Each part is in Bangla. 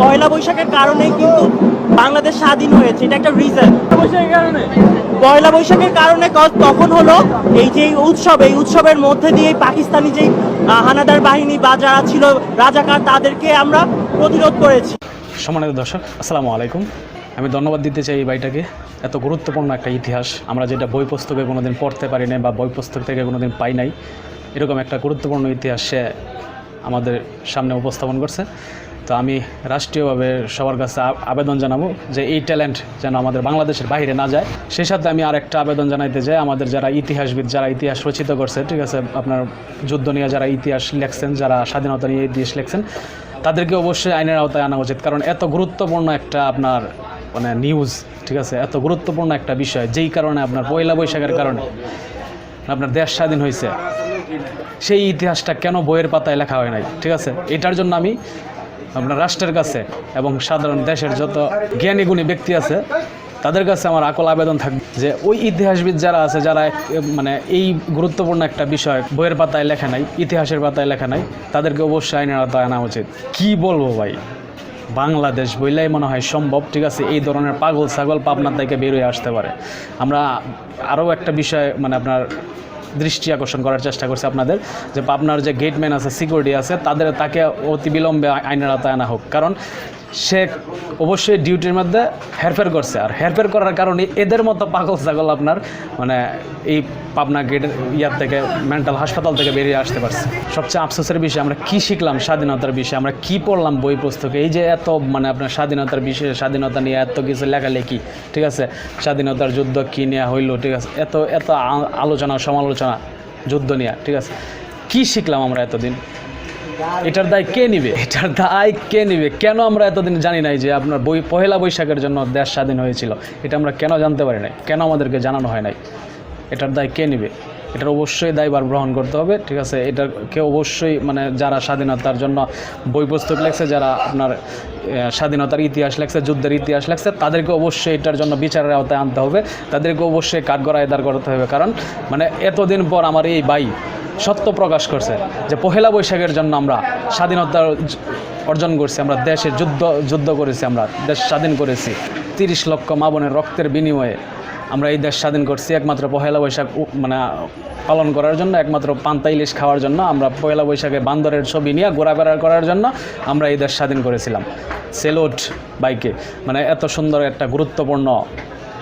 পয়লা বৈশাখের কারণেই কিন্তু বাংলাদেশ স্বাধীন হয়েছে এটা একটা রিজন বৈশাখের কারণে? পয়লা বৈশাখের কারণে তখন হলো এই যে উৎসব এই উৎসবের মধ্যে দিয়ে পাকিস্তানি যে হানাদার বাহিনী বা যারা ছিল রাজাকার তাদেরকে আমরা প্রতিরোধ করেছি। সম্মানিত দর্শক আসসালামু আলাইকুম। আমি ধন্যবাদ দিতে চাই এই বাড়িটাকে এত গুরুত্বপূর্ণ একটা ইতিহাস। আমরা যেটা বই পুস্তকে কোনোদিন পড়তে পারি নাই বা বই পুস্তক থেকে কোনোদিন পাই নাই এরকম একটা গুরুত্বপূর্ণ ইতিহাস সে আমাদের সামনে উপস্থাপন করছে। তো আমি রাষ্ট্রীয়ভাবে সবার কাছে আবেদন জানাব যে এই ট্যালেন্ট যেন আমাদের বাংলাদেশের বাইরে না যায়। সেই সাথে আমি আরেকটা আবেদন জানাইতে চাই। আমাদের যারা ইতিহাসবিদ, যারা ইতিহাস রচিত করছে, ঠিক আছে, আপনার যুদ্ধ নিয়ে যারা ইতিহাস লেখছেন, যারা স্বাধীনতা নিয়ে ইতিহাস লেখছেন, তাদেরকে অবশ্যই আইনের আওতায় আনা উচিত। কারণ এত গুরুত্বপূর্ণ একটা আপনার মানে নিউজ ঠিক আছে, এত গুরুত্বপূর্ণ একটা বিষয়, যেই কারণে আপনার পয়লা বৈশাখের কারণে আপনার দেশ স্বাধীন হয়েছে, সেই ইতিহাসটা কেন বইয়ের পাতায় লেখা হয় নাই, ঠিক আছে? এটার জন্য আমি আপনার রাষ্ট্রের কাছে এবং সাধারণ দেশের যত জ্ঞানী গুণী ব্যক্তি আছে, তাদের কাছে আমার আকল আবেদন থাকবে যে ওই ইতিহাসবিদ যারা আছে, যারা মানে এই গুরুত্বপূর্ণ একটা বিষয় বইয়ের পাতায় লেখা নাই, ইতিহাসের পাতায় লেখা নাই, তাদেরকে অবশ্যই আইনের আওতায় আনা উচিত। কি বলব ভাই? বাংলাদেশ বইলাই মনে হয় সম্ভব, ঠিক আছে? এই ধরনের পাগল ছাগল পাবনার থেকে বেরোয় আসতে পারে। আমরা আরও একটা বিষয় মানে আপনার দৃষ্টি আকর্ষণ করার চেষ্টা করছে আপনাদের, যে পাবনার যে গেটম্যান আছে সিকিউরিটি আছে, তাদের তাকে অতি বিলম্বে আইনের আওতায় আনা হোক। কারণ সে অবশ্যই ডিউটির মধ্যে হেরফের করছে। আর হেরফের করার কারণে এদের মতো পাগল ছাগল আপনার মানে এই পাবনা গেটের ইয়ার থেকে মেন্টাল হাসপাতাল থেকে বেরিয়ে আসতে পারছে। সবচেয়ে আফসোসের বিষয়, আমরা কি শিখলাম স্বাধীনতার বিষয়ে, আমরা কি পড়লাম বই পুস্তকে? এই যে এত মানে আপনার স্বাধীনতার বিষয়ে, স্বাধীনতা নিয়ে এত কিছু লেখালেখি, ঠিক আছে? স্বাধীনতার যুদ্ধ কী নেওয়া হইল, ঠিক আছে? এত এত আলোচনা, সমালোচনা, যুদ্ধ নিয়ে, ঠিক আছে? কি শিখলাম আমরা এতদিন? এটার দায় কে নিবে? এটার দায় কে নিবে? কেন আমরা এতদিন জানি নাই যে আপনার বই পহেলা বৈশাখের জন্য দেশ স্বাধীন হয়েছিল? এটা আমরা কেন জানতে পারি নাই? কেন আমাদেরকে জানানো হয় নাই? এটার দায় কে নিবে? এটার অবশ্যই দায়ভার গ্রহণ করতে হবে, ঠিক আছে? এটাকে অবশ্যই মানে যারা স্বাধীনতার জন্য বই পুস্তক লেখছে, যারা আপনার স্বাধীনতার ইতিহাস লেখছে, যুদ্ধের ইতিহাস লেখছে, তাদেরকে অবশ্যই এটার জন্য বিচারের আওতায় আনতে হবে। তাদেরকে অবশ্যই কাঠগড়ায় দাঁড় করতে হবে। কারণ মানে এতদিন পর আমার এই ভাই সত্য প্রকাশ করছে যে পহেলা বৈশাখের জন্য আমরা স্বাধীনতা অর্জন করছি, আমরা দেশে যুদ্ধ যুদ্ধ করেছি, আমরা দেশ স্বাধীন করেছি। তিরিশ লক্ষ মা বোনের রক্তের বিনিময়ে আমরা এই দেশ স্বাধীন করছি। একমাত্র পহেলা বৈশাখ মানে পালন করার জন্য, একমাত্র পান্তা ইলিশ খাওয়ার জন্য, আমরা পয়লা বৈশাখে বান্দরের ছবি নিয়ে ঘোরাফেরা করার জন্য আমরা এই দেশ স্বাধীন করেছিলাম। সেলোট বাইকে। মানে এত সুন্দর একটা, গুরুত্বপূর্ণ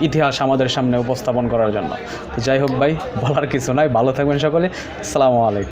ইতিহাস আমাদের সামনে উপস্থাপন করার জন্য। তো যাই হোক ভাই, বলার কিছু নাই। ভালো থাকবেন সকলে। সালামু আলাইকুম।